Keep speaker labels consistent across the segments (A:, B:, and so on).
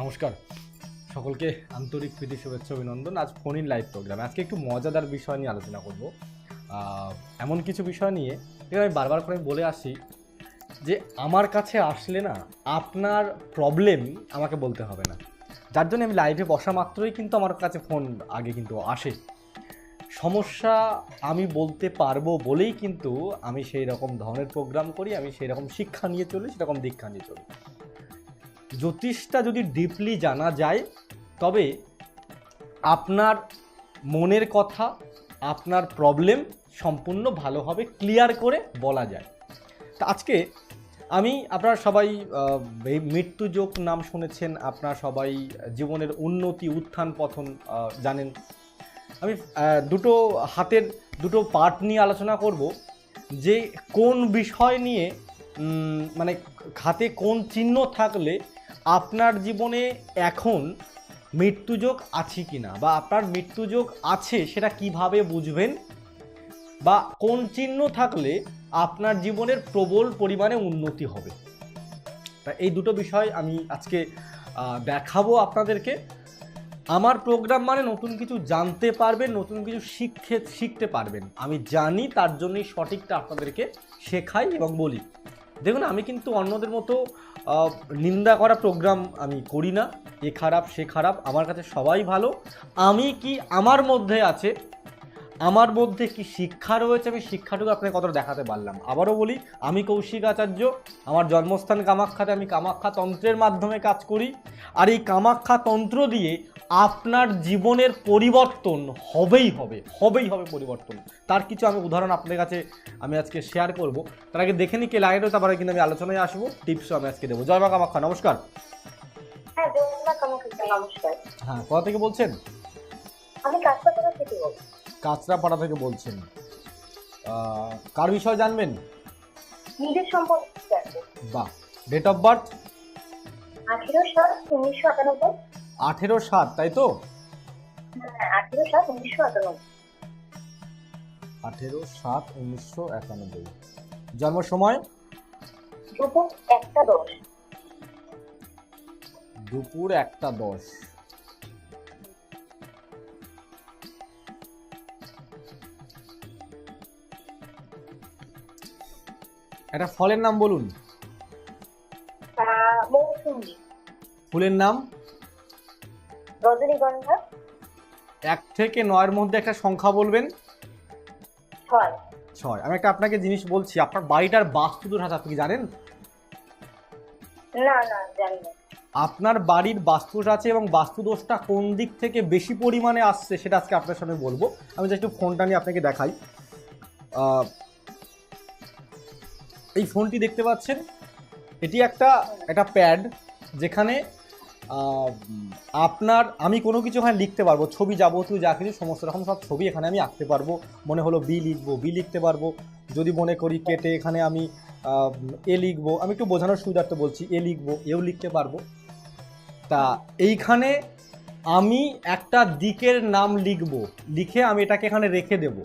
A: নমস্কার। সকলকে আন্তরিক প্রীতি, শুভেচ্ছা, অভিনন্দন। আজ ফোন ইন লাইভ প্রোগ্রাম আজকে একটু মজাদার বিষয় নিয়ে আলোচনা করব। এমন কিছু বিষয় নিয়ে আমি বারবার করে বলে আসি যে, আমার কাছে আসলে না, আপনার প্রবলেম আমাকে বলতে হবে না। যার জন্য আমি লাইভে বসা মাত্রই কিন্তু আমার কাছে ফোন আগে কিন্তু আসে। সমস্যা আমি বলতে পারব বলেই কিন্তু আমি সেই রকম ধরনের প্রোগ্রাম করি, আমি সেই রকম শিক্ষা নিয়ে চলি, সেরকম দীক্ষা নিয়ে চলি। জ্যোতিষটা যদি ডিপলি জানা যায়, তবে আপনার মনের কথা, আপনার প্রবলেম সম্পূর্ণ ভালোভাবে ক্লিয়ার করে বলা যায়। তা আজকে আমি আপনারা সবাই মৃত্যুযোগ নাম শুনেছেন, আপনারা সবাই জীবনের উন্নতি, উত্থান পথন জানেন। আমি দুটো হাতের, দুটো পার্ট নিয়ে আলোচনা করব, যে কোন বিষয় নিয়ে মানে হাতে কোন চিহ্ন থাকলে আপনার জীবনে এখন মৃত্যুযোগ আছে কি না বা আপনার মৃত্যুযোগ আছে সেটা কীভাবে বুঝবেন? বা কোন চিহ্ন থাকলে আপনার জীবনের প্রবল পরিমাণে উন্নতি হবে? তা এই দুটো বিষয় আমি আজকে দেখাবো আপনাদেরকে। আমার প্রোগ্রাম মানে নতুন কিছু জানতে পারবেন, নতুন কিছু শিখে, শিখতে পারবেন। আমি জানি তার জন্যই সঠিকটা আপনাদেরকে শেখাই এবং বলি। দেখুন, আমি কিন্তু অন্যদের মতো নিন্দা করা প্রোগ্রাম আমি করি না। এ খারাপ, সে খারাপ, আমার কাছে সবাই ভালো। আমি কি আমার মধ্যে আছে? আমার মধ্যে কি শিক্ষা রয়েছে? আমি শিক্ষাটুকু আপনাকে কতটা দেখাতে পারলাম? আবারও বলি, আমি কৌশিক আচার্য। আমার জন্মস্থান কামাখ্যাতে আমি কামাখ্যা তন্ত্রের মাধ্যমে কাজ করি। আর এই কামাখ্যা তন্ত্র দিয়ে আপনার জীবনের পরিবর্তন হবেই হবে হবেই হবে পরিবর্তন। তার কিছু আমি উদাহরণ আপনাদের কাছে আমি আজকে শেয়ার করব। তার আগে দেখে নিই কে লাইনে তারপরে কিন্তু আমি আলোচনায় আসব টিপসও আমি আজকে দেবো। জয় মা নমস্কার।
B: হ্যাঁ নমস্কার।
A: হ্যাঁ কোথা থেকে বলছেন?
B: আমি কাজপাতলা থেকে বলছি।
A: কাঁচরাপাড়া থেকে বলছেন। কার বিষয় জানবেন?
B: নিজের সম্পর্কে
A: বাহ ডেট অফ বার্থ
B: আঠেরো উনিশশো
A: আঠেরো সাত তাই তো?
B: হ্যাঁ আঠেরো সাত উনিশশো আটানব্বই
A: আঠেরো সাত উনিশশো একানব্বই। জন্ম সময়?
B: দুপুর একটা দশ।
A: দুপুর একটা দশ। একটা ফলের নাম বলুন। ফুলের নাম?
B: রজনীগন্ধা?
A: এক থেকে নয়ের মধ্যে একটা সংখ্যা বলবেন?
B: ছয়।
A: ছয়। আমি একটা আপনাকে জিনিস বলছি আপনার বাড়িটার বাস্তুদোষ আছে আপনি কি জানেন?
B: না না জানি না।
A: আপনার বাড়ির বাস্তুদোষ আছে এবং বাস্তুদোষটা কোন দিক থেকে বেশি পরিমাণে আসছে সেটা আজকে আপনার সামনে বলব। আমি জাস্ট একটু ফোনটা নিয়ে আপনাকে দেখাই। এই ফোনটি দেখতে পাচ্ছেন? এটি একটা একটা প্যাড যেখানে আপনার, আমি কোনো কিছু ওখানে লিখতে পারব, ছবি যাবতীয় যা কিছু, সমস্ত রকম সব ছবি এখানে আমি আঁকতে পারব। মনে হলো বি লিখব বি লিখতে পারব। যদি মনে করি কেটে এখানে আমি এ লিখব, আমি একটু বোঝানোর সুবিধার্থে বলছি এ লিখব এও লিখতে পারব। তা এইখানে আমি একটা দিকের নাম লিখব, লিখে আমি এটাকে এখানে রেখে দেব।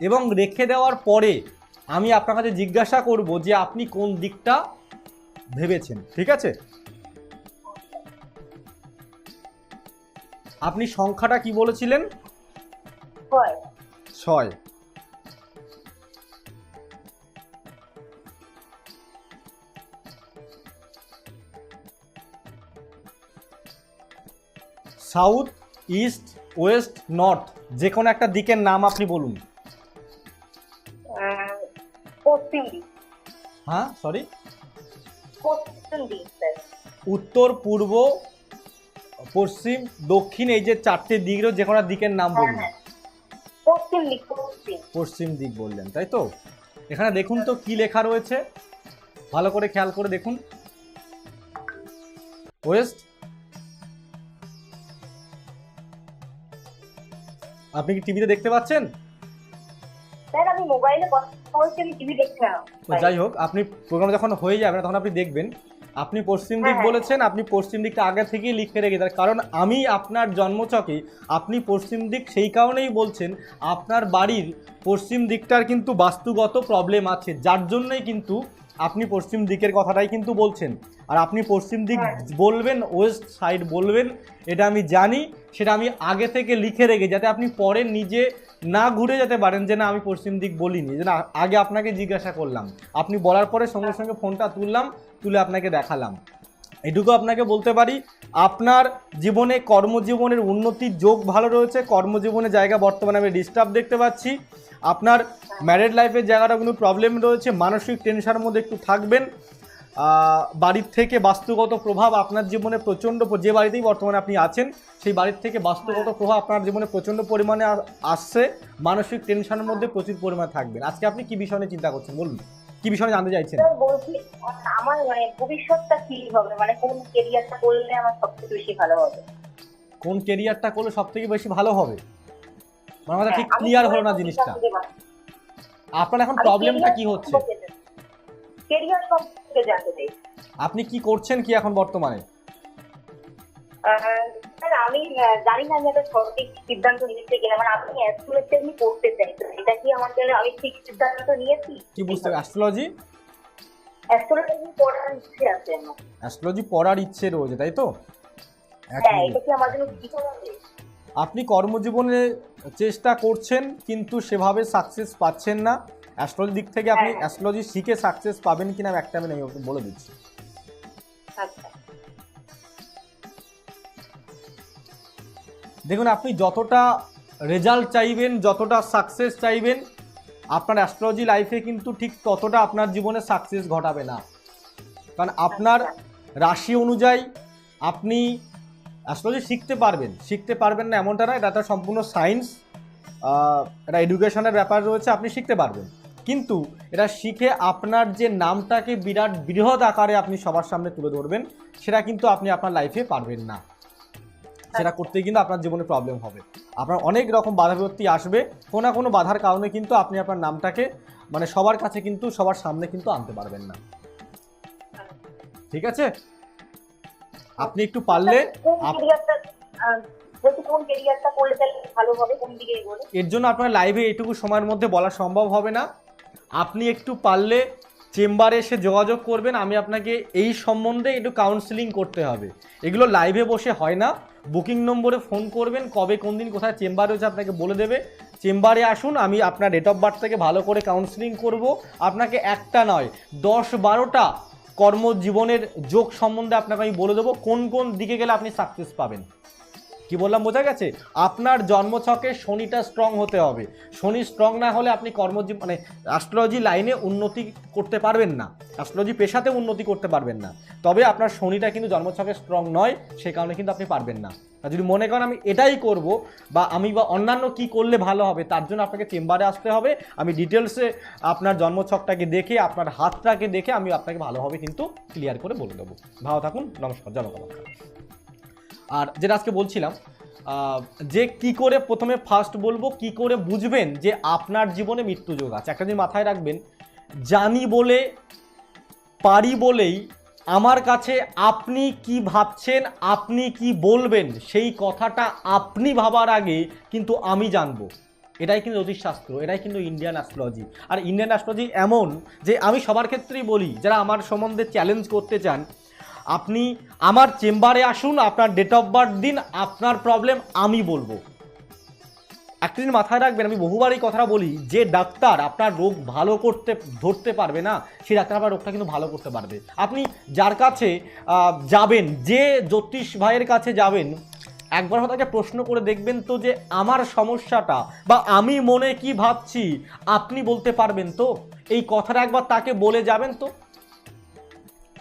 A: এবং রেখে দেওয়ার পরে আমি আপনার কাছে জিজ্ঞাসা করব যে আপনি কোন দিকটা ভেবেছেন, ঠিক আছে? আপনি সংখ্যাটা কি বলেছিলেন?
B: ছয়।
A: সাউথ ইস্ট ওয়েস্ট নর্থ যে কোনো একটা দিকের নাম আপনি বলুন।
B: পশ্চিম দিক।
A: হ্যাঁ সরি
B: পশ্চিম দিক
A: উত্তর পূর্ব পশ্চিম দক্ষিণ এই যে চারটে দিক রয়েছে যে কোনো দিকের নাম
B: হ্যাঁ
A: বলুন।
B: হ্যাঁ। পশ্চিম দিক পশ্চিম।
A: পশ্চিম দিক বললেন তাই তো? এখানে দেখুন তো কি লেখা রয়েছে। ভালো করে খেয়াল করে দেখুন। ওয়েস্ট। আপনি কি টিভিতে দেখতে পাচ্ছেন?
B: স্যার আমি মোবাইলে কথা টিভি দেখছি
A: যাই হোক আপনি প্রোগ্রাম যখন হয়ে যাবে তখন আপনি দেখবেন। আপনি পশ্চিম দিক
B: হ্যাঁ।
A: বলেছেন আপনি পশ্চিম দিকটা আগে থেকেই লিখে রেখে দেন কারণ আমি আপনার জন্মচকে আপনি পশ্চিম দিক সেই কারণেই বলছেন আপনার বাড়ির পশ্চিম দিকটার কিন্তু বাস্তুগত প্রবলেম আছে যার জন্যই কিন্তু আপনি পশ্চিম দিকের কথাটাই কিন্তু বলছেন আর আপনি পশ্চিম দিক
B: হ্যাঁ।
A: বলবেন ওয়েস্ট সাইড বলবেন এটা আমি জানি সেটা আমি আগে থেকে লিখে রেখে যাতে আপনি পরে নিজে না ঘুরে যেতে পারেন যে না, আমি পশ্চিম দিক বলিনি। যে না, আগে আপনাকে জিজ্ঞাসা করলাম। আপনি বলার পরে সঙ্গে সঙ্গে ফোনটা তুললাম, তুলে আপনাকে দেখালাম। এটুকু আপনাকে বলতে পারি, আপনার জীবনে কর্মজীবনের উন্নতির যোগ ভালো রয়েছে, কর্মজীবনে জায়গা বর্তমানে আমি ডিস্টার্ব দেখতে পাচ্ছি। আপনার ম্যারেড লাইফের জায়গাটা কোনো প্রবলেম রয়েছে, মানসিক টেনশনের মধ্যে একটু থাকবেন। বাড়ির থেকে বাস্তুগত প্রভাব আপনার জীবনে প্রচণ্ড যে বাড়িতেই বর্তমানে আপনি আছেন সেই বাড়ির থেকে বাস্তুগত প্রভাব আপনার জীবনে প্রচণ্ড পরিমাণে আসছে মানসিক টেনশনের মধ্যে প্রচুর পরিমাণে থাকবেন। আজকে আপনি কি বিষয় নিয়ে চিন্তা করছেন বলুন? কি বিষয়ে জানতে চাইছেন?
B: বলছি আমার মানে ভবিষ্যৎটা কি হবে? মানে কোন কেরিয়ারটা করলে আমার সবচেয়ে বেশি ভালো হবে?
A: কোন কেরিয়ারটা করলে সব থেকে বেশি ভালো হবে? আমার মাথা ঠিক
B: হ্যাঁ,
A: ক্লিয়ার হলো না জিনিসটা।
B: জানতে চাই।
A: আপনার এখন প্রবলেমটা কি হচ্ছে?
B: Career সম্পর্কে জানতে চাই।
A: আপনি কি করছেন কি এখন বর্তমানে?
B: স্যার আমি জানি না আমি একটা সঠিক সিদ্ধান্ত নিতে গেলে মানে আমি অ্যাস্ট্রোলজি আমি পড়তে চাই তো এটা কি আমার জন্য আমি ঠিক সিদ্ধান্ত নিয়েছি?
A: কি বুঝতে অ্যাস্ট্রোলজি
B: অ্যাস্ট্রোলজি পড়ার ইচ্ছে আছে আমার।
A: অ্যাস্ট্রোলজি পড়ার ইচ্ছে রয়েছে তাই তো?
B: হ্যাঁ এটা কি আমার জন্য ঠিক হবে?
A: আপনি কর্মজীবনে চেষ্টা করছেন কিন্তু সেভাবে সাকসেস পাচ্ছেন না। অ্যাস্ট্রোলজি দিক থেকে আপনি। অ্যাস্ট্রোলজি শিখে সাকসেস পাবেন কিনা একটা আমি নেই বলে দিচ্ছি।
B: আচ্ছা।
A: দেখুন আপনি যতটা রেজাল্ট চাইবেন যতটা সাকসেস চাইবেন আপনার অ্যাস্ট্রোলজি লাইফে কিন্তু ঠিক ততটা আপনার জীবনে সাকসেস ঘটাবে না। কারণ আপনার রাশি অনুযায়ী আপনি অ্যাস্ট্রোলজি শিখতে পারবেন। শিখতে পারবেন না এমনটা না এটা একটা সম্পূর্ণ সায়েন্স এটা এডুকেশনের ব্যাপার রয়েছে আপনি শিখতে পারবেন। কিন্তু এটা শিখে আপনার যে নামটাকে বিরাট বৃহৎ আকারে আপনি সবার সামনে তুলে ধরবেন সেটা কিন্তু আপনি আপনার লাইফে পারবেন না। সেটা করতে কিন্তু আপনার জীবনে প্রবলেম হবে। আপনার অনেক রকম বাধা বিপত্তি আসবে কোনো না কোনো বাধার কারণে কিন্তু আপনি আপনার নামটাকে মানে সবার কাছে কিন্তু সবার সামনে কিন্তু আনতে পারবেন না। ঠিক আছে? আপনি একটু পারলে এর জন্য আপনার লাইভে এইটুকু সময়ের মধ্যে বলা সম্ভব হবে না। আপনি একটু পারলে চেম্বারে এসে যোগাযোগ করবেন, আমি আপনাকে এই সম্বন্ধে একটু কাউন্সিলিং করতে হবে। এগুলো লাইভে বসে হয় না। বুকিং নম্বরে ফোন করবেন, কবে, কোন দিন, কোথায় চেম্বার রয়েছে আপনাকে বলে দেবে। চেম্বারে আসুন, আমি আপনার ডেট অফ বার্থ থেকে ভালো করে কাউন্সিলিং করব। আপনাকে একটা নয়, দশ বারোটা কর্মজীবনের যোগ সম্বন্ধে আপনাকে আমি বলে দেবো, কোন কোন দিকে গেলে আপনি সাকসেস পাবেন। কি বললাম, বোঝা গেছে? আপনার জন্মছকে শনিটা স্ট্রং হতে হবে। শনি স্ট্রং না হলে আপনি কর্মজীব মানে অ্যাস্ট্রোলজি লাইনে উন্নতি করতে পারবেন না। অ্যাস্ট্রোলজি পেশাতে উন্নতি করতে পারবেন না। তবে আপনার শনিটা কিন্তু জন্মছকে স্ট্রং নয়, সে কারণে কিন্তু আপনি পারবেন না। আর যদি মনে করেন আমি এটাই করব, বা আমি বা অন্যান্য কি করলে ভালো হবে, তার জন্য আপনাকে চেম্বারে আসতে হবে। আমি ডিটেলসে আপনার জন্মছকটাকে দেখে, আপনার হাতটাকে দেখে আমি আপনাকে ভালোভাবে কিন্তু ক্লিয়ার করে বলে দেবো। ভালো থাকুন, নমস্কার জনকমাক্ষা আর যেটা আজকে বলছিলাম যে কি করে প্রথমে ফার্স্ট বলব, কি করে বুঝবেন যে আপনার জীবনে মৃত্যুযোগ আছে। একটা জিনিস মাথায় রাখবেন, জানি বলে, পারি বলেই আমার কাছে আপনি কি ভাবছেন, আপনি কি বলবেন, সেই কথাটা আপনি ভাবার আগে কিন্তু আমি জানব। এটাই কিন্তু জ্যোতিষশাস্ত্র, এটাই কিন্তু ইন্ডিয়ান অ্যাস্ট্রোলজি আর ইন্ডিয়ান অ্যাস্ট্রোলজি এমন যে আমি সবার ক্ষেত্রেই বলি, যারা আমার সম্বন্ধে চ্যালেঞ্জ করতে চান আপনি আমার চেম্বারে আসুন, আপনার ডেট অফ বার্থ দিন, আপনার প্রবলেম আমি বলব। একটা দিন মাথায় রাখবেন, আমি বহুবার এই কথাটা বলি, যে ডাক্তার আপনার রোগ ভালো করতে, ধরতে পারবে না, সেই ডাক্তার আপনার রোগটা কিন্তু ভালো করতে পারবে। আপনি যার কাছে যাবেন, যে জ্যোতিষ ভাইয়ের কাছে যাবেন, একবার তাকে প্রশ্ন করে দেখবেন তো যে আমার সমস্যাটা বা আমি মনে কি ভাবছি, আপনি বলতে পারবেন তো? এই কথাটা একবার তাকে বলে যাবেন তো?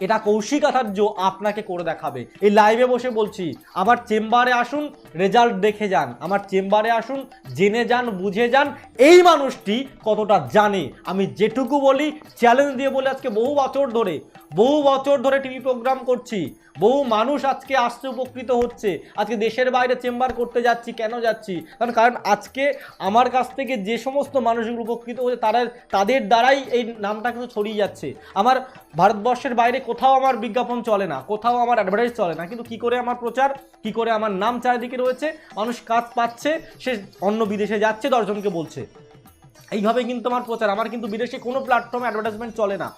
A: এটা কৌশিক আচার্য আপনাকে করে দেখাবে। এই লাইভে বসে বলছি, আমার চেম্বারে আসুন রেজাল্ট দেখে যান। আমার চেম্বারে আসুন, জেনে যান, বুঝে যান, এই মানুষটি কতটা জানে। আমি যেটুকু বলি চ্যালেঞ্জ দিয়ে বলে আজকে বহু বছর ধরে, বহু বছর ধরে টিভি প্রোগ্রাম করছি। বহু মানুষ আজকে আসছে, উপকৃত হচ্ছে। আজকে দেশের বাইরে চেম্বার করতে যাচ্ছি, কেন যাচ্ছি? কারণ কারণ আজকে আমার কাছ থেকে যে সমস্ত মানুষগুলো উপকৃত হচ্ছে তারা তাদের দ্বারাই এই নামটা কিন্তু ছড়িয়ে যাচ্ছে। আমার ভারতবর্ষের বাইরে কোথাও আমার বিজ্ঞাপন চলে না, কোথাও আমার অ্যাডভার্টাইজ চলে না। কিন্তু কি করে আমার প্রচার, কি করে আমার নাম চারিদিকে রয়েছে, মানুষ কাজ পাচ্ছে, সে অন্য বিদেশে যাচ্ছে, দশজনকে বলছে। এইভাবে কিন্তু আমার প্রচার, আমার কিন্তু বিদেশে কোনো প্ল্যাটফর্মে অ্যাডভার্টাইজমেন্ট চলে না।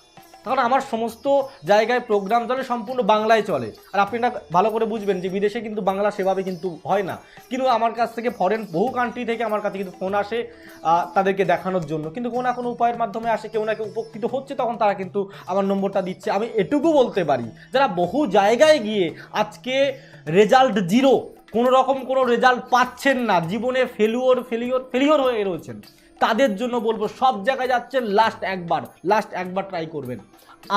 A: কারণ আমার সমস্ত জায়গায় প্রোগ্রাম চলে, সম্পূর্ণ বাংলায় চলে। আর আপনি এটা ভালো করে বুঝবেন যে বিদেশে কিন্তু বাংলা সেভাবে কিন্তু হয় না। কিন্তু আমার কাছ থেকে ফরেন বহু কান্ট্রি থেকে আমার কাছে কিন্তু ফোন আসে তাদেরকে দেখানোর জন্য। কিন্তু কোনো না কোনো উপায়ের মাধ্যমে আসে, কেউ না কেউ উপকৃত হচ্ছে, তখন তারা কিন্তু আমার নম্বরটা দিচ্ছে। আমি এটুকু বলতে পারি, যারা বহু জায়গায় গিয়ে আজকে রেজাল্ট জিরো কোনো রকম কোনো রেজাল্ট পাচ্ছেন না, জীবনে ফেলিওর ফেলিওর ফেলিওর হয়ে রয়েছেন। তাদের জন্য বলব, সব জায়গায় যাচ্ছেন লাস্ট একবার লাস্ট একবার ট্রাই করবেন।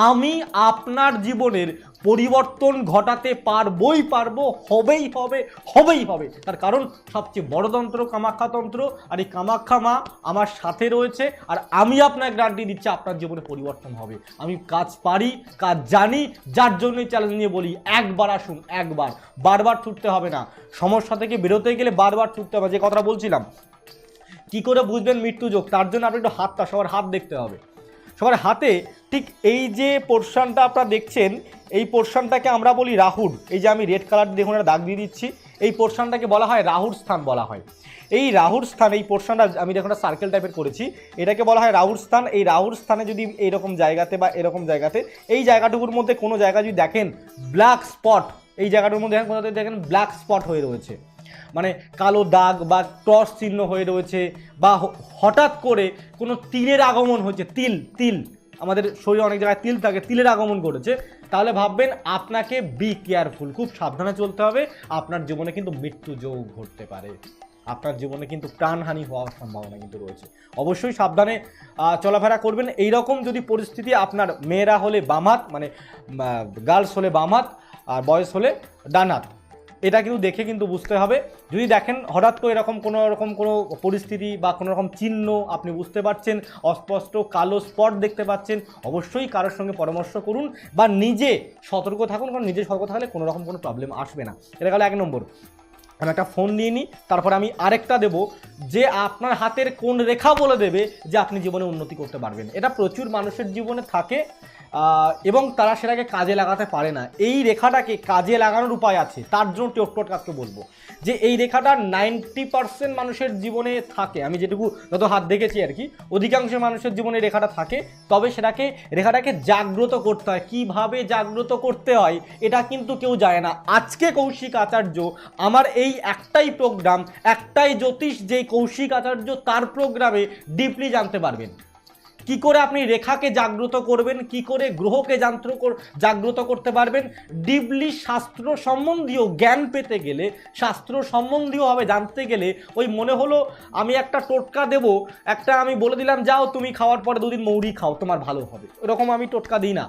A: আমি আপনার জীবনের পরিবর্তন ঘটাতে পারবই পারব, হবেই হবে হবেই হবে। তার কারণ, সবচেয়ে বড় তন্ত্র কামাখ্যাতন্ত্র আর এই কামাখ্যা মা আমার সাথে রয়েছে, আর আমি আপনার গ্যারান্টি দিচ্ছি আপনার জীবনে পরিবর্তন হবে। আমি কাজ পারি, কাজ জানি, যার জন্যই চ্যালেঞ্জ নিয়ে বলি, একবার আসুন, একবার। বারবার ছুটতে হবে না। সমস্যা থেকে বেরোতে গেলে বারবার ছুটতে হবে, যে কথাটা বলছিলাম। কি করে বুঝবেন মৃত্যু যোগ? তার জন্য আপনি একটু হাতটা, সবার হাত দেখতে হবে। সবার হাতে ঠিক এই যে পোর্শনটা আপনারা দেখছেন, এই পোর্শনটাকে আমরা বলি রাহুর। এই যে আমি রেড কালার দেখুন দাগ দিয়ে দিচ্ছি। এই পোর্শনটাকে বলা হয় রাহুর স্থান বলা হয়। এই রাহুর স্থান, এই পোর্শনটা আমি দেখুন সার্কেল টাইপের করেছি। এটাকে বলা হয় রাহুর স্থান। এই রাহুর স্থানে যদি এইরকম জায়গাতে বা এরকম জায়গাতে, এই জায়গাটুকুর মধ্যে কোনো জায়গা যদি দেখেন ব্ল্যাক স্পট এই জায়গাটার মধ্যে কোথাও দেখেন ব্ল্যাক স্পট হয়ে রয়েছে। মানে কালো দাগ বা ক্রস চিহ্ন হয়ে রয়েছে বা হঠাৎ করে কোনো তিলের আগমন হয়েছে, তিল তিল। আমাদের শরীরে অনেক জায়গায় তিল থাকে, তিলের আগমন করেছে তাহলে ভাববেন আপনাকে বি কেয়ারফুল খুব সাবধানে চলতে হবে। আপনার জীবনে কিন্তু মৃত্যু যোগ ঘটতে পারে। আপনার জীবনে কিন্তু প্রাণহানি হওয়ার সম্ভাবনা কিন্তু রয়েছে। অবশ্যই সাবধানে চলাফেরা করবেন। এই রকম যদি পরিস্থিতি আপনার মেয়েরা হলে বামাত মানে গার্লস হলে বামাত আর বয়স হলে ডানাত এটা কিন্তু দেখে কিন্তু বুঝতে হবে। যদি দেখেন হঠাৎ করে এরকম কোনো রকম কোনো পরিস্থিতি বা কোনো রকম চিহ্ন আপনি বুঝতে পারছেন, অস্পষ্ট কালো স্পট দেখতে পাচ্ছেন, অবশ্যই কারোর সঙ্গে পরামর্শ করুন বা নিজে সতর্ক থাকুন, কারণ নিজে সতর্ক থাকলে কোনো রকম কোনো প্রবলেম আসবে না। এটা গেল এক নম্বর। আমি একটা ফোন নিয়ে নিই তারপর আমি আরেকটা দেব, যে আপনার হাতের কোন রেখা বলে দেবে যে আপনি জীবনে উন্নতি করতে পারবেন। এটা প্রচুর মানুষের জীবনে থাকে এবং তারা সেটাকে কাজে লাগাতে পারে না। এই রেখাটাকে কাজে লাগানোর উপায় আছে। তার জন্য টোট্টট কাজকে বলব যে এই রেখাটা নাইনটি পার্সেন্ট মানুষের জীবনে থাকে। আমি যেটুকু যত হাত দেখেছি আর কি, অধিকাংশ মানুষের জীবনে রেখাটা থাকে। তবে সেটাকে, রেখাটাকে জাগ্রত করতে হয়। কীভাবে জাগ্রত করতে হয়, এটা কিন্তু কেউ জানে না। আজকে কৌশিক আচার্য আমার এই একটাই প্রোগ্রাম একটাই জ্যোতিষ যে কৌশিক আচার্য তার প্রোগ্রামে ডিপলি জানতে পারবেন। কি করে আপনি রেখাকে জাগ্রত করবেন? কি করে গ্রহকে যান্ত্র জাগ্রত করতে পারবেন? ডিপলি শাস্ত্র সম্বন্ধীয় জ্ঞান পেতে গেলে, শাস্ত্র সম্বন্ধীয়ভাবে জানতে গেলে, ওই মনে হলো, আমি একটা টোটকা দেব, একটা আমি বলে দিলাম, যাও তুমি খাওয়ার পরে দুদিন মৌরি খাও, তোমার ভালো হবে। এরকম আমি টোটকা দিই না।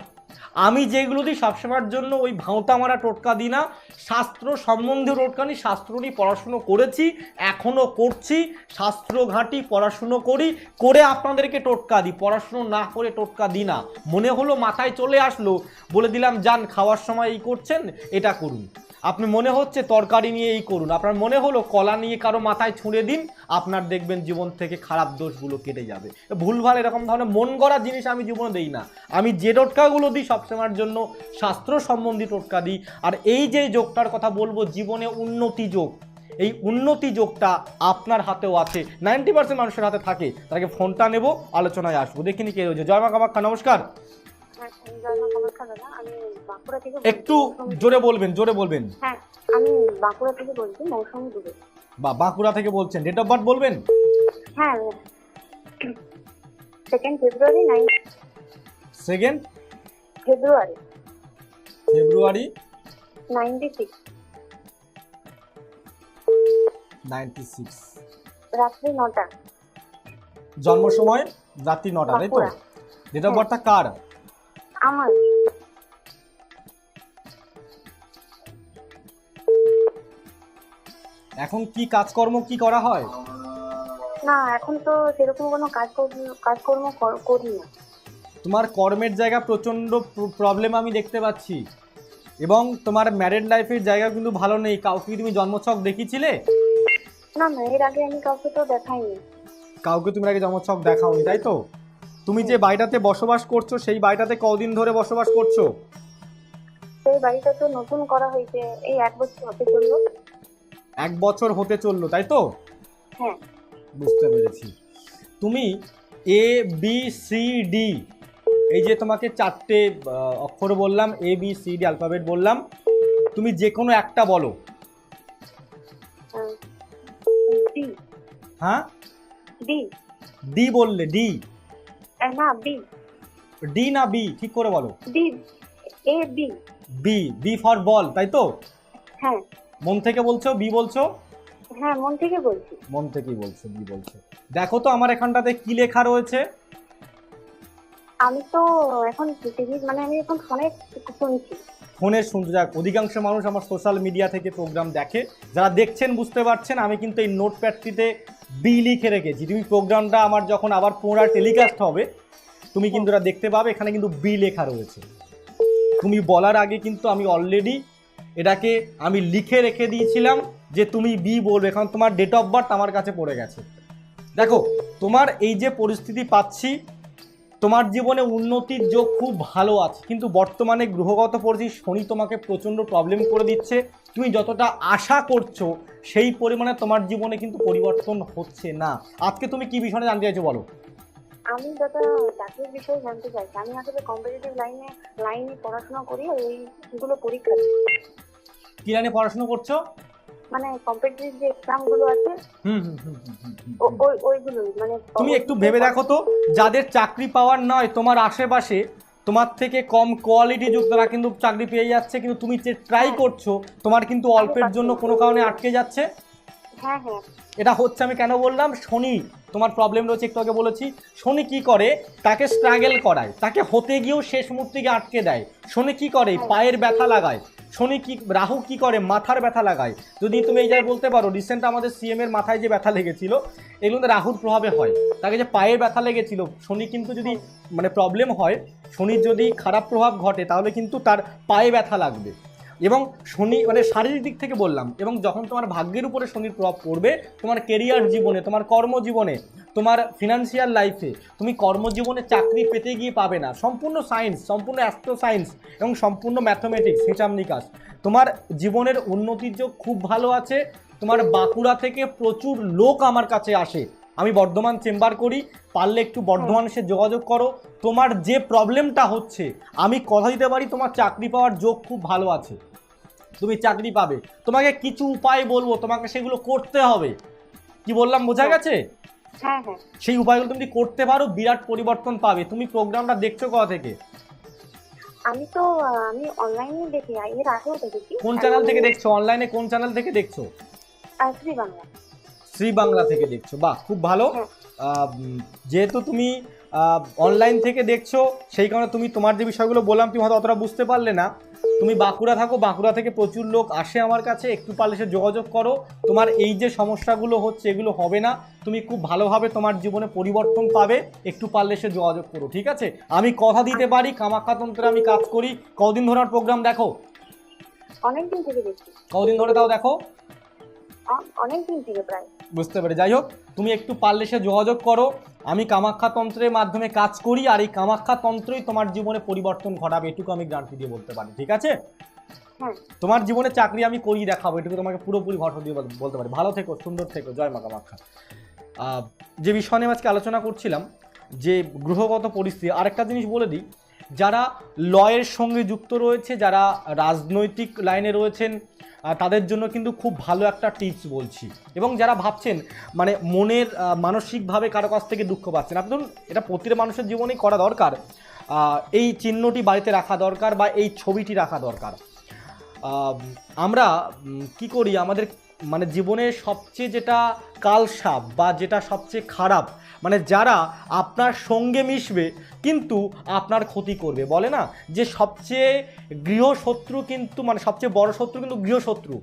A: আমি যেগুলো দিই সবসময়ের জন্য ওই ভাঁওতা মারা টোটকা দিই না। শাস্ত্র সম্বন্ধে টোটকা নিই শাস্ত্র নিয়ে পড়াশুনো করেছি এখনও করছি শাস্ত্র ঘাঁটি পড়াশুনো করি, করে আপনাদেরকে টোটকা দিই। পড়াশুনো না করে টোটকা দিই না। মনে হলো মাথায় চলে আসলো, বলে দিলাম, যান, খাওয়ার সময় এই করছেন, এটা করুন। আপনি মনে হচ্ছে তরকারি নিয়ে এই করুন। আপনার মনে হলো কলা নিয়ে কারও মাথায় ছুঁড়ে দিন, আপনার দেখবেন জীবন থেকে খারাপ দোষগুলো কেটে যাবে। ভুলভাল এরকম ধরনের মন গড়া জিনিস আমি জীবনে দিই না। আমি যে টোটকাগুলো দিই সবসময়ের জন্য শাস্ত্র সম্বন্ধী টোটকা দিই। আর এই যে যোগটার কথা বলব, জীবনে উন্নতি যোগ। এই উন্নতি যোগটা আপনার হাতেও আছে। নাইনটি পার্সেন্ট মানুষের হাতে থাকে। তাকে ফোনটা নেব, আলোচনায় আসব। দেখিনি কে রয়েছে। জয় মা কামাখ্যা নমস্কার। একটু জোরে বলবেন জোরে বলবেন।
C: হ্যাঁ আমি বাঁকুড়া থেকে বলছি মৌসুমি দুবে।
A: বা বাঁকুড়া থেকে বলছেন ডেট অফ বার্থ বলবেন?
C: হ্যাঁ second February nine
A: second
C: February
A: February
C: ninety six
A: ninety six
C: রাত্রি নটা।
A: জন্ম সময় রাত্রি নটা তাই তো? ডেট অফ বার্থটা কার?
C: আমার।
A: এখন কি কাজকর্ম কি করা হয়?
C: না এখন তো সেরকম কোনো কাজ কর- কাজকর্ম কর- করি না।
A: তোমার কর্মের জায়গা প্রচণ্ড প্রবলেম আমি দেখতে পাচ্ছি। এবং তোমার ম্যারেড লাইফের জায়গা কিন্তু ভালো নেই। কাউকে কি তুমি জন্মছক দেখিয়েছিলে
C: না না এর আগে আমি কাউকে তো দেখাইনি।
A: কাউকে তুমি আগে জন্মছক দেখাওনি তাই তো? তুমি যে বাড়িটাতে বসবাস করছ সেই বাড়িটাতে কদিন ধরে বসবাস করছ?
C: সেই বাড়িটা তো নতুন করা হয়েছে এই এক বছর হতে চলল।
A: এক বছর হতে চলল তাই তো?
C: হ্যাঁ।
A: বুঝতে পেরেছি। তুমি এ বি সি ডি এই যে তোমাকে চারটে অক্ষর বললাম A B C D alphabet বললাম তুমি যে কোনো একটা বলো। হ্যাঁ?
C: বি
A: ডি বললে ডি
C: না বি
A: ডি না বি ঠিক করে বলো।
C: B A B
A: B B for ball তাই তো?
C: হ্যাঁ।
A: মন থেকে বলছো বি বলছো?
C: হ্যাঁ মন থেকে বলছি।
A: মন থেকেই বলছো বি বলছো। দেখো তো আমার এখানটাতে কি লেখা রয়েছে।
C: আমি তো এখন মানে আমি এখন ফোনে শুনছি।
A: ফোনের যাক, অধিকাংশ মানুষ আমার সোশ্যাল মিডিয়া থেকে প্রোগ্রাম দেখে। যারা দেখছেন বুঝতে পারছেন, আমি কিন্তু এই নোটপ্যাডটিতে বি লিখে রেখেছি। তুমি প্রোগ্রামটা আমার যখন আবার পুনরায় টেলিকাস্ট হবে, তুমি কিন্তু এটা দেখতে পাবে, এখানে কিন্তু বি লেখা রয়েছে। তুমি বলার আগে কিন্তু আমি অলরেডি এটাকে আমি লিখে রেখে দিয়েছিলাম যে তুমি বি বলবে এখন তোমার ডেট অফ বার্থ আমার কাছে পড়ে গেছে। দেখো, তোমার এই যে পরিস্থিতি পাচ্ছি তোমার জীবনে উন্নতির যোগ খুব ভালো আছে কিন্তু বর্তমানে গ্রহগত পরিস্থিতি শনি তোমাকে প্রচণ্ড প্রবলেম করে দিচ্ছে। তুমি যতটা আশা করছ সেই পরিমাণে তোমার জীবনে কিন্তু পরিবর্তন হচ্ছে না। আজকে তুমি কি বিষয়ে জানতে চাইছো বলো?
C: আমি দাদা চাকরির বিষয়ে জানতে চাইছি আমি আসলে কম্পিটিটিভ লাইনে লাইনে পড়াশোনা করি ওইগুলো পরীক্ষা
A: কি লাইনে পড়াশোনা করছ?
C: মানে কম্পিটিটিভ যে এক্সামগুলো আছে ওই ওইগুলোই মানে
A: তুমি একটু ভেবে দেখো তো যাদের চাকরি পাওয়ার নয় তোমার আশেপাশে তোমার থেকে কম কোয়ালিটি যুক্ত তারা কিন্তু চাকরি পেয়ে যাচ্ছে কিন্তু তুমি যে ট্রাই করছ তোমার কিন্তু অল্পের জন্য কোনো কারণে আটকে যাচ্ছে।
C: হ্যাঁ হ্যাঁ।
A: এটা হচ্ছে আমি কেন বললাম শনি তোমার প্রবলেম রয়েছে একটু আগে বলেছি শনি কি করে তাকে স্ট্রাগল করায় তাকে হতে গিয়েও শেষ মুহূর্তে আটকে দেয়। শনি কি করে পায়ের ব্যথা লাগায়। শনি কি, রাহু কি করে? মাথার ব্যথা লাগায়। যদি তুমি এই জায়গায় বলতে পারো রিসেন্ট আমাদের সিএম এর মাথায় যে ব্যথা লেগেছিল এগুলো রাহুর প্রভাবে হয়। তাকে যে পায়ের ব্যথা লেগেছিল, শনি কিন্তু যদি মানে প্রবলেম হয়, শনির যদি খারাপ প্রভাব ঘটে, তাহলে কিন্তু তার পায়ে ব্যথা লাগবে। এবং শনি মানে শারীরিক দিক থেকে বললাম, এবং যখন তোমার ভাগ্যের উপরে শনির প্রভাব পড়বে, তোমার কেরিয়ার জীবনে, তোমার কর্মজীবনে, তোমার ফিনান্সিয়াল লাইফে তুমি কর্মজীবনে চাকরি পেতে গিয়ে পাবে না। সম্পূর্ণ সায়েন্স সম্পূর্ণ অ্যাস্ট্রো সায়েন্স এবং সম্পূর্ণ ম্যাথমেটিক্স হিসাব নিকাশ তোমার জীবনের উন্নতির যোগ খুব ভালো আছে, তোমার বাঁকুড়া থেকে প্রচুর লোক আমার কাছে আসে। আমি বর্ধমান চেম্বার করি, পারলে একটু বর্ধমান এসে যোগাযোগ করো। তোমার যে প্রবলেমটা হচ্ছে, আমি কথা দিতে পারি, তোমার চাকরি পাওয়ার যোগ খুব ভালো আছে। তুমি চাকরি পাবে। তোমাকে কিছু উপায় বলব তোমাকে সেগুলো করতে হবে। কি বললাম বোঝা গেছে?
C: হ্যাঁ হ্যাঁ।
A: সেই উপায়গুলো তুমি করতে পারো বিরাট পরিবর্তন পাবে। তুমি প্রোগ্রামটা দেখছ কোথা থেকে?
C: আমি তো আমি অনলাইনে দেখি এর আগেও দেখেছি
A: কোন চ্যানেল থেকে দেখছ? অনলাইনে কোন চ্যানেল থেকে দেখছ?
C: শ্রী বাংলা
A: শ্রী বাংলা থেকে দেখছ। বাহ খুব ভালো।
C: হ্যাঁ।
A: যেহেতু তুমি অনলাইন থেকে দেখছ সেই কারণে তুমি তোমার যে বিষয়গুলো বললাম তুমি হয়তো অতটা বুঝতে পারলে না। তুমি বাঁকুড়া থাকো বাঁকুড়া থেকে প্রচুর লোক আসে আমার কাছে একটু পারলে সে যোগাযোগ করো। তোমার এই যে সমস্যাগুলো হচ্ছে এগুলো হবে না। তুমি খুব ভালোভাবে তোমার জীবনে পরিবর্তন পাবে একটু পারলে সে যোগাযোগ করো ঠিক আছে? আমি কথা দিতে পারি কামাখ্যাতন্ত্রে আমি কাজ করি। কদিন ধরে আমার প্রোগ্রাম দেখো?
C: অনেকদিন থেকে দেখছি।
A: কদিন ধরে তাও দেখো?
C: অনেকদিন থেকে প্রায়।
A: বুঝতে পেরে যাই হোক। তুমি একটু পারলে সে যোগাযোগ করো। আমি কামাখ্যা তন্ত্রের মাধ্যমে কাজ করি আর এই কামাখ্যা তন্ত্রই তোমার জীবনে পরিবর্তন ঘটাবে এটুকু আমি গ্যারান্টি দিয়ে বলতে পারি ঠিক আছে? তোমার জীবনে চাকরি আমি করিয়ে দেখাবো এটুকু তোমাকে পুরোপুরি ঘটনা দিয়ে বলতে পারি। ভালো থেকো সুন্দর থেকো জয় মা কামাখ্যা। যে বিষয় নিয়ে আজকে আলোচনা করছিলাম যে গ্রহগত পরিস্থিতি আরেকটা জিনিস বলে দিই যারা লয়ের সঙ্গে যুক্ত রয়েছে যারা রাজনৈতিক লাইনে রয়েছেন তাদের জন্য কিন্তু খুব ভালো একটা টিপস বলছি। এবং যারা ভাবছেন মানে মনের মানসিকভাবে কারও কাছ থেকে দুঃখ পাচ্ছেন, আপনি এটা প্রতিটা মানুষের জীবনেই করা দরকার। এই চিহ্নটি বাড়িতে রাখা দরকার বা এই ছবিটি রাখা দরকার। আমরা কি করি? আমাদের মানে জীবনের সবচেয়ে যেটা কালসাপ বা যেটা সবচেয়ে খারাপ মানে যারা আপনার সঙ্গে মিশবে, কিন্তু আপনার ক্ষতি করবে। বলে না? যে সবচেয়ে গৃহশত্রু কিন্তু মানে সবচেয়ে বড় শত্রু কিন্তু গৃহশত্রু।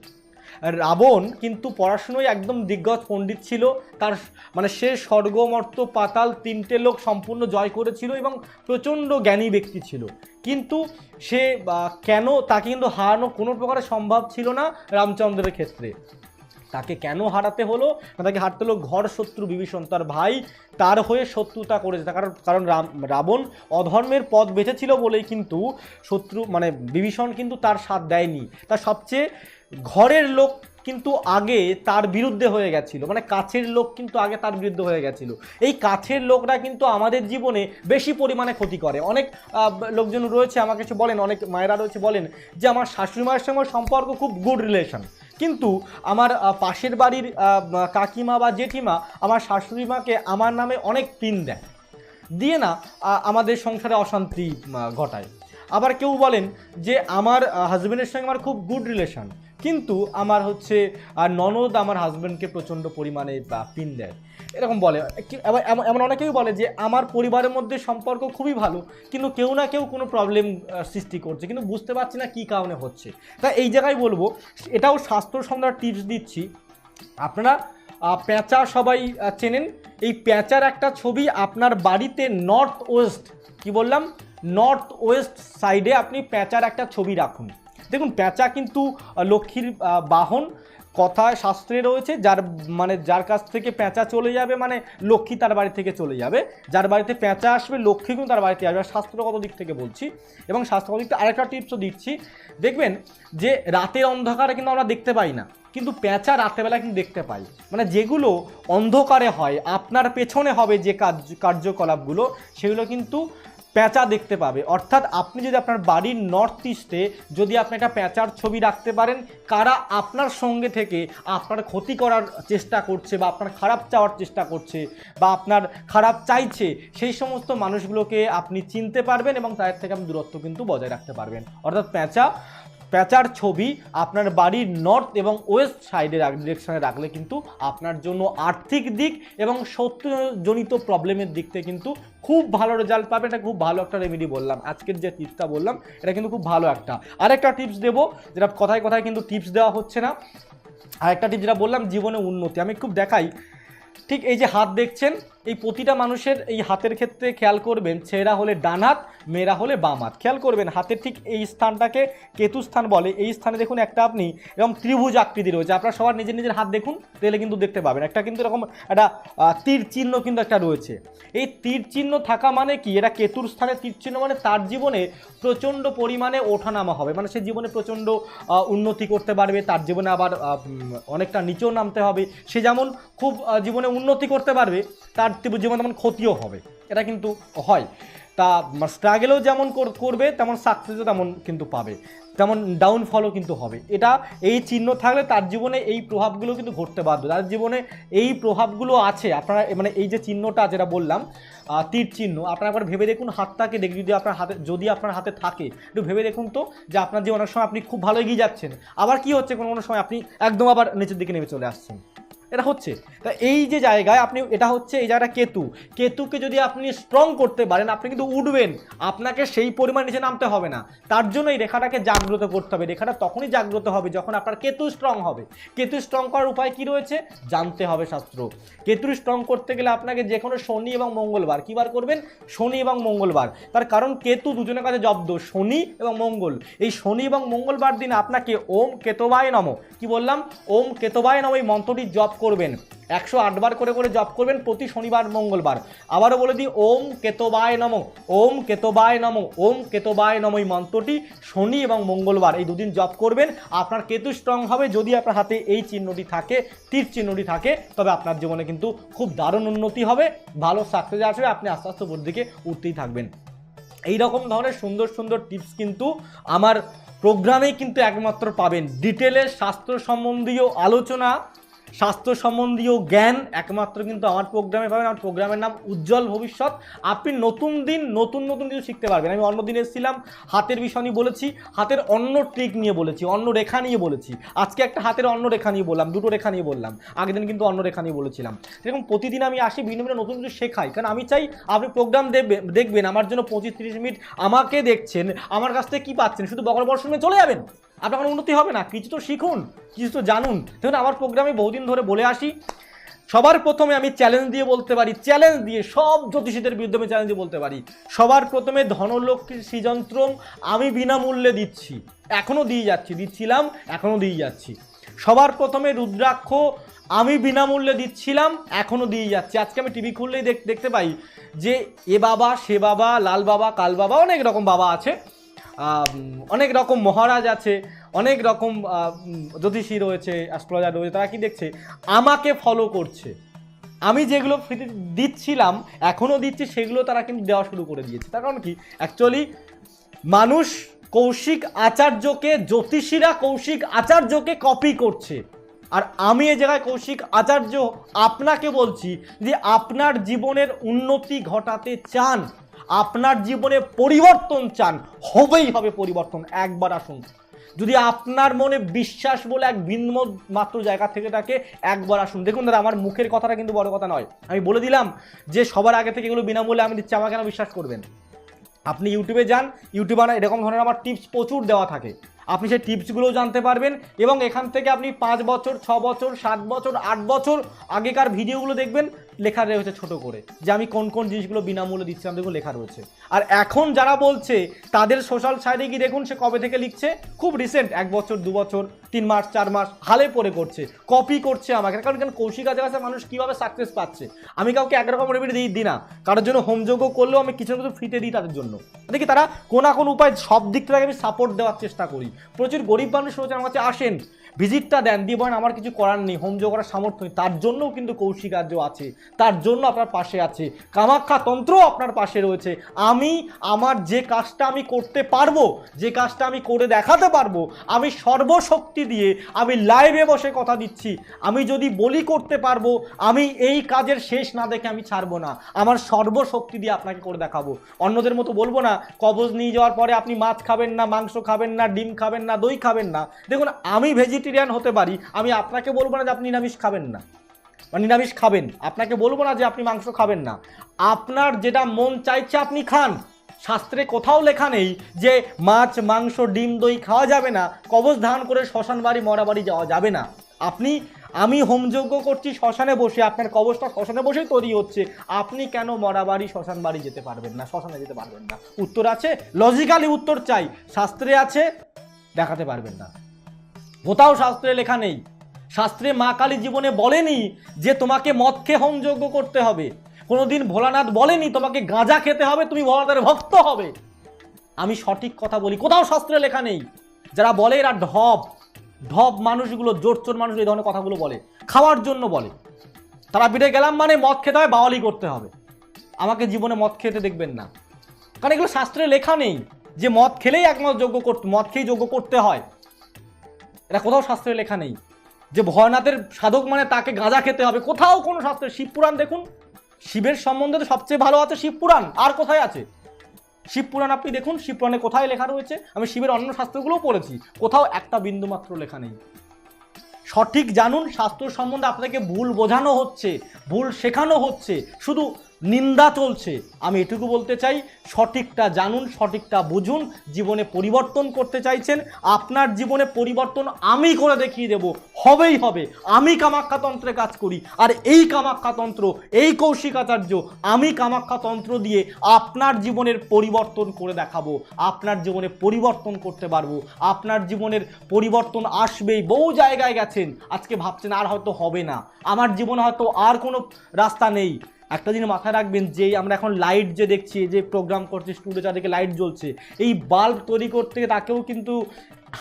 A: রাবণ কিন্তু পড়াশুনোয় একদম দিগ্গজ পণ্ডিত ছিল। তার মানে সে স্বর্গমর্ত পাতাল তিনটে লোক সম্পূর্ণ জয় করেছিল এবং প্রচণ্ড জ্ঞানী ব্যক্তি ছিল। কিন্তু সে কেন তাকে কিন্তু হারানো কোনো প্রকারে সম্ভব ছিল না রামচন্দ্রের ক্ষেত্রে। তাকে কেন হারাতে হলো? না, তাকে হারতে হলো ঘর শত্রু বিভীষণ, তার ভাই তার হয়ে শত্রুতা করেছে। কারণ কারণ রাবণ অধর্মের পথ বেঁচেছিল বলেই কিন্তু শত্রু মানে বিভীষণ কিন্তু তার সাথ দেয়নি। তার সবচেয়ে ঘরের লোক কিন্তু আগে তার বিরুদ্ধে হয়ে গেছিল। মানে কাছের লোক কিন্তু আগে তার বিরুদ্ধে হয়ে গেছিল। এই কাছের লোকরা কিন্তু আমাদের জীবনে বেশি পরিমাণে ক্ষতি করে। অনেক লোকজন রয়েছে, আমাকে কিছু বলেন, অনেক মায়েরা রয়েছে বলেন যে, আমার শাশুড়ি মায়ের সঙ্গে সম্পর্ক খুব গুড রিলেশন কিন্তু আমার পাশের বাড়ির কাকিমা বা জেঠিমা আমার শাশুড়িমাকে আমার নামে অনেক পিন দেয়। দিয়ে না আমাদের সংসারে অশান্তি ঘটায়। আবার কেউ বলেন যে আমার হাজব্যান্ডের সঙ্গে আমার খুব গুড রিলেশন কিন্তু আমার হচ্ছে ননদ আমার হাজব্যান্ডকে প্রচণ্ড পরিমাণে পিন দেয়। এরকম বলে। এমন- অনেকেই বলে যে, আমার পরিবারের মধ্যে সম্পর্ক খুবই ভালো, কিন্তু কেউ না কেউ কোনো প্রবলেম সৃষ্টি করছে। কিন্তু বুঝতে পারছি না কী কারণে হচ্ছে। তা এই জায়গায় বলব, এটাও স্বাস্থ্যসম্মত টিপস দিচ্ছি। আপনারা পেঁচা সবাই চেনেন। এই পেঁচার একটা ছবি আপনার বাড়িতে নর্থ ওয়েস্ট কি বললাম? নর্থ ওয়েস্ট সাইডে আপনি পেঁচার একটা ছবি রাখুন। দেখুন পেঁচা কিন্তু লক্ষ্মীর বাহন। কথায় শাস্ত্রে রয়েছে, যার মানে যার কাছ থেকে পেঁচা চলে যাবে মানে লক্ষ্মী তার বাড়ি থেকে চলে যাবে। যার বাড়িতে পেঁচা আসবে, লক্ষ্মী কিন্তু তার বাড়িতে আসবে। শাস্ত্রগত দিক থেকে বলছি, এবং শাস্ত্রগত দিক থেকে আরেকটা টিপসও দিচ্ছি। দেখবেন যে রাতের অন্ধকারে কিন্তু আমরা দেখতে পাই না, কিন্তু পেঁচা রাতেরবেলা কিন্তু দেখতে পাই। মানে যেগুলো অন্ধকারে হয়, আপনার পেছনে হবে যে কার্য, কার্যকলাপগুলো, সেগুলো কিন্তু পেঁচা দেখতে পাবে। অর্থাৎ আপনি যদি আপনার বাড়ির নর্থ ইস্টে যদি আপনি একটা প্যাঁচার ছবি রাখতে পারেন, কারা আপনার সঙ্গে থেকে আপনার ক্ষতি করার চেষ্টা করছে বা আপনার খারাপ চাওয়ার চেষ্টা করছে বা আপনার খারাপ চাইছে, সেই সমস্ত মানুষগুলোকে আপনি চিনতে পারবেন এবং তাদের থেকে আপনি দূরত্ব কিন্তু বজায় রাখতে পারবেন। অর্থাৎ পেঁচা পেঁচার ছবি আপনার বাড়ির নর্থ এবং ওয়েস্ট সাইডে ডিরেকশনে রাখলে কিন্তু আপনার জন্য আর্থিক দিক এবং শত্রুজনিত প্রবলেমের দিক থেকে কিন্তু খুব ভালো রেজাল্ট পাবে। এটা খুব ভালো একটা রেমেডি বললাম। আজকের যে টিপসটা বললাম, এটা কিন্তু খুব ভালো একটা। আরেকটা টিপস দেবো, যেটা কথায় কথায় কিন্তু টিপস দেওয়া হচ্ছে না। আরেকটা টিপস যেটা বললাম, জীবনে উন্নতি। আমি খুব দেখাই। ঠিক এই যে হাত দেখছেন এই প্রতিটা মানুষের এই হাতের ক্ষেত্রে খেয়াল করবেন ছেলেরা হলে ডান হাত, মেয়েরা হলে বাম হাত। খেয়াল করবেন, হাতের ঠিক এই স্থানটাকে কেতু স্থান বলে। এই স্থানে দেখুন একটা আপনি এরকম ত্রিভুজ আকৃতি রয়েছে। আপনারা সবার নিজের নিজের হাত দেখুন, তাহলে কিন্তু দেখতে পাবেন। একটা কিন্তু এরকম একটা তীর চিহ্ন কিন্তু একটা রয়েছে। এই তীর চিহ্ন থাকা মানে কি? এটা কেতুর স্থানে তীর চিহ্ন মানে তার জীবনে প্রচণ্ড পরিমাণে ওঠানামা হবে। মানে সে জীবনে প্রচণ্ড উন্নতি করতে পারবে, তার জীবনে আবার অনেকটা নিচেও নামতে হবে। সে যেমন খুব জীবনে উন্নতি করতে পারবে, তার তীব্র জীবনে তেমন ক্ষতিও হবে। এটা কিন্তু হয়। তা স্ট্রাগেলও যেমন কর- করবে, তেমন সাকসেসও তেমন কিন্তু পাবে। তেমন ডাউনফলও কিন্তু হবে। এটা এই চিহ্ন থাকলে তার জীবনে এই প্রভাবগুলো কিন্তু ঘটতে বাধ্য। তার জীবনে এই প্রভাবগুলো আছে। আপনারা মানে এই যে চিহ্নটা যেটা বললাম তীর চিহ্ন, আপনারা একবার ভেবে দেখুন হাতটাকে দেখে যদি আপনার হাতে, যদি আপনার হাতে থাকে, একটু ভেবে দেখুন তো যে আপনার যে অনেক সময় আপনি খুব ভালো এগিয়ে যাচ্ছেন। আবার কি হচ্ছে কোনো কোনো সময় আপনি একদম আবার নিচের দিকে নেমে চলে আসছেন। এটা হচ্ছে। তা এই যে জায়গায় আপনি, এটা হচ্ছে এই জায়গাটা কেতু। কেতুকে যদি আপনি স্ট্রং করতে পারেন, আপনি কিন্তু উঠবেন। আপনাকে সেই পরিমাণ নিচে নামতে হবে না। তার জন্য এই রেখাটাকে জাগ্রত করতে হবে। রেখাটা তখনই জাগ্রত হবে যখন আপনার কেতু স্ট্রং হবে। কেতু স্ট্রং করার উপায় কি রয়েছে? জানতে হবে শাস্ত্র। কেতু স্ট্রং করতে গেলে আপনাকে যে কোনো শনি এবং মঙ্গলবার কি বার করবেন? শনি এবং মঙ্গলবার। তার কারণ কেতু দুজনের কাছে জব্দ, শনি এবং মঙ্গল। এই শনি এবং মঙ্গলবার দিন আপনাকে ওম কেতবায় নম। কি বললাম? ওম কেতবায় নম। এই মন্ত্রটি জপ করবেন। একশো আটবার করে করে জপ করবেন প্রতি শনিবার, মঙ্গলবার। আবারও বলে দিই, ওম কেতবায় নম, ওম কেতবায় নম, ওম কেতবায় নম এই মন্ত্রটি শনি এবং মঙ্গলবার এই দুদিন জপ করবেন। আপনার কেতু স্ট্রং হবে, যদি আপনার হাতে এই চিহ্নটি থাকে, তীর চিহ্নটি থাকে, তবে আপনার জীবনে কিন্তু খুব দারুণ উন্নতি হবে, ভালো সাকসেস আসবে, আপনি আস্তে আস্তে উপর দিকে উঠতেই থাকবেন। এই রকম ধরনের সুন্দর সুন্দর টিপস কিন্তু আমার প্রোগ্রামেই কিন্তু একমাত্র পাবেন। ডিটেলে স্বাস্থ্য সম্বন্ধীয় আলোচনা স্বাস্থ্য সম্বন্ধীয় জ্ঞান একমাত্র কিন্তু আমার প্রোগ্রামে পাবেন। আমার প্রোগ্রামের নাম উজ্জ্বল ভবিষ্যৎ। আপনি নতুন দিন, নতুন নতুন কিছু শিখতে পারবেন। আমি অন্য দিন এসেছিলাম, হাতের বিষয় নিয়ে বলেছি, হাতের অন্য ট্রিক নিয়ে বলেছি, অন্য রেখা নিয়ে বলেছি। আজকে একটা হাতের অন্য রেখা নিয়ে বললাম, দুটো রেখা নিয়ে বললাম। আগের দিন কিন্তু অন্য রেখা নিয়ে বলেছিলাম। সেরকম প্রতিদিন আমি আসি ভিন্ন ভিন্ন নতুন কিছু শেখাই। কারণ আমি চাই আপনি প্রোগ্রাম দেখবেন দেখবেন, আমার জন্য পঁচিশ, তিরিশ মিনিট আমাকে দেখছেন, আমার কাছ থেকে কী পাচ্ছেন? শুধু বকর বর্ষণে চলে যাবেন? আপনার কোনো উন্নতি হবে না। কিছু তো শিখুন, কিছু তো জানুন। দেখুন আমার প্রোগ্রামে বহুদিন ধরে বলে আসি, সবার প্রথমে আমি চ্যালেঞ্জ দিয়ে বলতে পারি চ্যালেঞ্জ দিয়ে সব জ্যোতিষীদের বিরুদ্ধে আমি চ্যালেঞ্জ দিয়ে বলতে পারি। সবার প্রথমে ধনলক্ষ্মীর সৃজন্ত্রম আমি বিনামূল্যে দিচ্ছি। এখনও দিয়ে যাচ্ছি, দিচ্ছিলাম, এখনও দিয়ে যাচ্ছি। সবার প্রথমে রুদ্রাক্ষ আমি বিনামূল্যে দিচ্ছিলাম, এখনও দিয়ে যাচ্ছি। আজকে আমি টিভি খুললেই দেখ- দেখতে পাই যে এ বাবা, সে বাবা, লাল বাবা, কাল বাবা, অনেক রকম বাবা আছে। অনেক রকম মহারাজ আছে, অনেক রকম জ্যোতিষী রয়েছে অ্যাস্ট্রোলজার রয়েছে, তারা কি দেখছে? আমাকে ফলো করছে। আমি যেগুলো ফ্রিতে দিচ্ছিলাম এখনও দিচ্ছি, সেগুলো তারা কিন্তু দেওয়া শুরু করে দিয়েছে। তার কারণ কি? অ্যাকচুয়ালি মানুষ কৌশিক আচার্যকে, জ্যোতিষীরা কৌশিক আচার্যকে কপি করছে। আর আমি এ জায়গায় কৌশিক আচার্য আপনাকে বলছি যে আপনার জীবনের উন্নতি ঘটাতে চান। আপনার জীবনে পরিবর্তন চান, হবেই হবে পরিবর্তন। একবার আসুন। যদি আপনার মনে বিশ্বাস বলে এক ভিন্ন মাত্র জায়গা থেকে থাকে, একবার আসুন। দেখুন দাদা, আমার মুখের কথাটা কিন্তু বড় কথা নয়। আমি বলে দিলাম যে সবার আগে থেকে এগুলো বিনামূল্যে আমি দিচ্ছি, আমাকে কেন বিশ্বাস করবেন? আপনি ইউটিউবে যান ইউটিউবে এরকম ধরনের আমার টিপস প্রচুর দেওয়া থাকে। আপনি সেই টিপসগুলোও জানতে পারবেন এবং এখান থেকে আপনি পাঁচ বছর, ছ বছর, সাত বছর, আট বছর আগেকার ভিডিওগুলো দেখবেন। লেখা রয়েছে ছোট করে, যে আমি কোন কোন জিনিসগুলো বিনামূল্যে দিচ্ছিলাম দেখুন লেখা রয়েছে। আর এখন যারা বলছে, তাদের সোশ্যাল সাইডে গিয়ে দেখুন সে কবে থেকে লিখছে, খুব রিসেন্ট এক বছর, দু বছর, তিন মাস, চার মাস, হালে পরে করছে কপি করছে আমাকে। কারণ কেন কৌশিক আছে, কাছে মানুষ কীভাবে সাকসেস পাচ্ছে? আমি কাউকে একরকম রেমেডি দিই দিই না। কারোর জন্য হোমযোগ্য করলেও আমি কিছু না কিছু ফ্রিতে দিই তাদের জন্য। দেখি তারা কোনো না কোনো উপায় সব দিক থেকে আমি সাপোর্ট দেওয়ার চেষ্টা করি। প্রচুর গরিব মানুষ রয়েছে, আমার কাছে আসেন। ভিজিটটা দেন, দিয়ে বলেন, আমার কিছু করার নেই হোমযোগ করার সামর্থ্য নেই। তার জন্যও কিন্তু কৌশিকার্য আছে, তার জন্য আপনার পাশে আছে। কামাখ্যা তন্ত্র আপনার পাশে রয়েছে। আমি, আমার যে কাজটা আমি করতে পারব, যে কাজটা আমি করে দেখাতে পারব, আমি সর্বশক্তি দিয়ে, আমি লাইভে বসে কথা দিচ্ছি। আমি যদি বলি করতে পারব, আমি এই কাজের শেষ না দেখে আমি ছাড়বো না। আমার সর্বশক্তি দিয়ে আপনাকে করে দেখাবো। অন্যদের মতো বলব না, কবজ নিয়ে যাওয়ার পরে আপনি মাছ খাবেন না, মাংস খাবেন না, ডিম খাবেন না, দই খাবেন না। দেখুন, আমি ভেজিটেরিয়ান হতে পারি, আমি আপনাকে বলব না যে আপনি নিরামিষ খাবেন না। বা নিরামিষ খাবেন, আপনাকে বলব না যে আপনি মাংস খাবেন না। আপনার যেটা মন চাইছে আপনি খান। শাস্ত্রে কোথাও লেখা নেই যে মাছ, মাংস, ডিম, দই খাওয়া যাবে না, কবচ ধারণ করে শ্মশান বাড়ি, মরা বাড়ি যাওয়া যাবে না। আপনি, আমি হোমযজ্ঞ করছি শ্মশানে বসে, আপনার কবচটা শ্মশানে বসেই তৈরি হচ্ছে, আপনি কেন মরা বাড়ি, শ্মশান বাড়ি যেতে পারবেন না, শ্মশানে যেতে পারবেন না? উত্তর আছে লজিক্যালি উত্তর চাই। শাস্ত্রে আছে, দেখাতে পারবেন না। কোথাও শাস্ত্রে লেখা নেই। শাস্ত্রে মা কালী জীবনে বলেনি যে তোমাকে মদ খেয়ে হোমযজ্ঞ করতে হবে। কোনোদিন ভোলানাথ বলেনি তোমাকে গাঁজা খেতে হবে, তুমি ভোলানাথের ভক্ত হবে। আমি সঠিক কথা বলি, কোথাও শাস্ত্রে লেখা নেই। যারা বলে এরা ঢপ ঢপ মানুষগুলো জোরচোর মানুষ এই ধরনের কথাগুলো বলে। খাওয়ার জন্য বলে। তারা পিঠে গেলাম মানে মদ খেতে হয়, বাওয়ালি করতে হবে। আমাকে জীবনে মদ খেতে দেখবেন না। কারণ এগুলো শাস্ত্রে লেখা নেই যে মদ খেলেই একমাত্র যোগ্য করতে মদ খেয়েই যোগ্য করতে হয়। এটা কোথাও শাস্ত্রে লেখা নেই। যে ভয়নাথের সাধক মানে তাকে গাঁজা খেতে হবে, কোথাও কোনো শাস্ত্রে। শিবপুরাণ দেখুন, শিবের সম্বন্ধে তো সবচেয়ে ভালো আছে শিবপুরাণ, আর কোথায় আছে? শিবপুরাণ আপনি দেখুন, শিবপুরাণে কোথায় লেখা রয়েছে, আমি শিবের অন্য শাস্ত্রগুলোও পড়েছি, কোথাও একটা বিন্দু মাত্র লেখা নেই। সঠিক জানুন, শাস্ত্র সম্বন্ধে আপনাকে ভুল বোঝানো হচ্ছে, ভুল শেখানো হচ্ছে, শুধু নিন্দা চলছে। আমি এটুকু বলতে চাই, সঠিকটা জানুন, সঠিকটা বুঝুন, জীবনে পরিবর্তন করতে চাইছেন, আপনার জীবনে পরিবর্তন আমি করে দেখিয়ে দেব। হবেই হবে। আমি কামাখ্যাতন্ত্রে কাজ করি, আর এই কামাখ্যাতন্ত্র, এই কৌশিকাচার্য, আমি কামাখ্যাতন্ত্র দিয়ে আপনার জীবনের পরিবর্তন করে দেখাবো। আপনার জীবনে পরিবর্তন করতে পারব। আপনার জীবনের পরিবর্তন আসবেই। বহু জায়গায় গেছেন। আজকে ভাবছেন, আর হয়তো হবে না। আমার জীবনে হয়তো আর কোনো রাস্তা নেই। একটা জিনিস মাথায় রাখবেন যে আমরা এখন লাইট যে দেখছি, যে প্রোগ্রাম করছে স্টুডিও চারদিকে লাইট জ্বলছে, এই বাল্ব তৈরি করতে তাকেও কিন্তু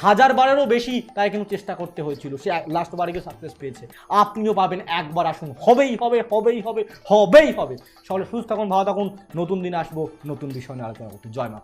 A: হাজার বারেরও বেশি তাই কিন্তু চেষ্টা করতে হয়েছিল। সে লাস্ট বারে গিয়ে সাকসেস পেয়েছে। আপনিও পাবেন, একবার আসুন। হবেই, হবে হবেই হবে হবেই, হবে। সকলে সুস্থ থাকুন, ভালো থাকুন। নতুন দিন আসব, নতুন বিষয় নিয়ে আলোচনা করতে জয় মা